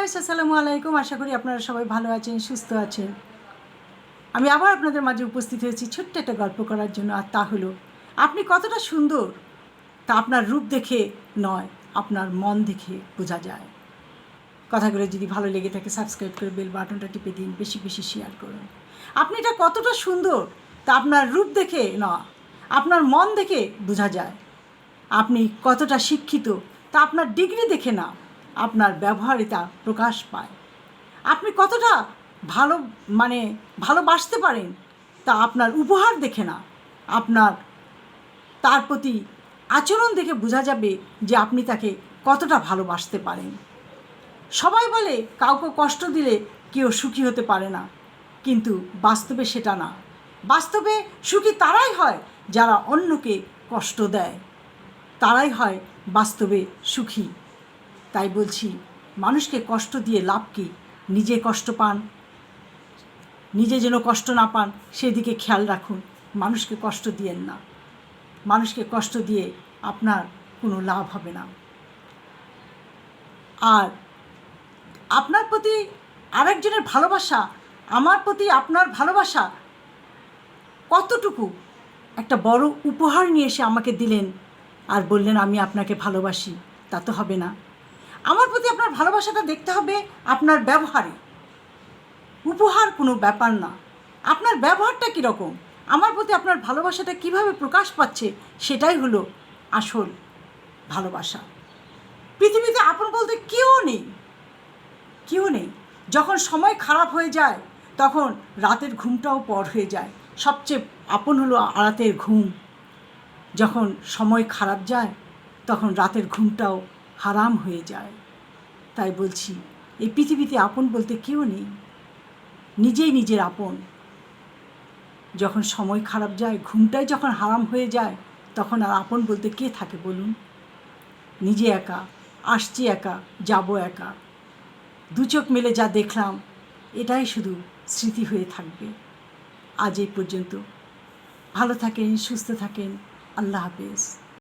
Viewers, আসসালামু আলাইকুম। আশা করি আপনারা সবাই ভালো আছেন, সুস্থ আছেন। আমি আবার আপনাদের মাঝে উপস্থিত হয়েছি ছোট্ট একটা গল্প করার জন্য, আর তা হলো, আপনি কতটা সুন্দর তা আপনার রূপ দেখে নয়, আপনার মন দেখে বোঝা যায়। কথাগুলো যদি ভালো লেগে থাকে সাবস্ক্রাইব করে বেল বাটনটা টিপে দিন, বেশি বেশি শেয়ার করুন। আপনি এটা কতটা সুন্দর তা আপনার রূপ দেখে না আপনার মন দেখে বোঝা যায়। আপনি কতটা শিক্ষিত তা আপনার ডিগ্রি দেখে না। আপনার ব্যবহারে তা প্রকাশ পায়। আপনি কতটা ভালো মানে ভালোবাসতে পারেন তা আপনার উপহার দেখে না। আপনার, তার প্রতি আচরণ দেখে বোঝা যাবে যে আপনি তাকে কতটা ভালোবাসতে পারেন। সবাই বলে কাউকে কষ্ট দিলে কেউ সুখী হতে পারে না, কিন্তু বাস্তবে সেটা না। বাস্তবে সুখী তারাই হয় যারা অন্যকে কষ্ট দেয়। তারাই হয় বাস্তবে সুখী। তাই বলছি, মানুষকে কষ্ট দিয়ে লাভ কি? নিজে কষ্ট পান। নিজে যেন কষ্ট না পান, সেদিকে খেয়াল রাখুন। মানুষকে কষ্ট দিয়েন না। মানুষকে কষ্ট দিয়ে আপনার কোনো লাভ হবে না। আর আপনার প্রতি আরেকজনের ভালোবাসা, আমার প্রতি আপনার ভালোবাসা কতটুকু? একটা বড় উপহার নিয়ে এসে আমাকে দিলেন আর বললেন, আমি আপনাকে ভালোবাসি। তা তো হবে না। আমার প্রতি আপনার ভালোবাসাটা দেখতে হবে আপনার ব্যবহারে। উপহার কোনো ব্যাপার না। আপনার ব্যবহারটা কীরকম? আমার প্রতি আপনার ভালোবাসাটা কীভাবে প্রকাশ পাচ্ছে সেটাই হলো আসল ভালোবাসা। পৃথিবীতে আপন বলতে কেউ নেই। কেউ নেই। যখন সময় খারাপ হয়ে যায়, তখন রাতের ঘুমটাও পর হয়ে যায়। সবচেয়ে আপন হলো রাতের ঘুম। যখন সময় খারাপ যায়, তখন রাতের ঘুমটাও হারাম হয়ে যায়। তাই বলছি, এই পৃথিবীতে আপন বলতে কেউ নেই। নিজেই নিজের আপন। যখন সময় খারাপ যায়, ঘুমটাই যখন হারাম হয়ে যায়, তখন আর আপন বলতে কে থাকে বলুন? নিজে একা, আসছি একা, যাব একা। দু চোখ মেলে যা দেখলাম, এটাই শুধু স্মৃতি হয়ে থাকবে। আজ এই পর্যন্ত। ভালো থাকেন, সুস্থ থাকেন। আল্লাহ হাফেজ।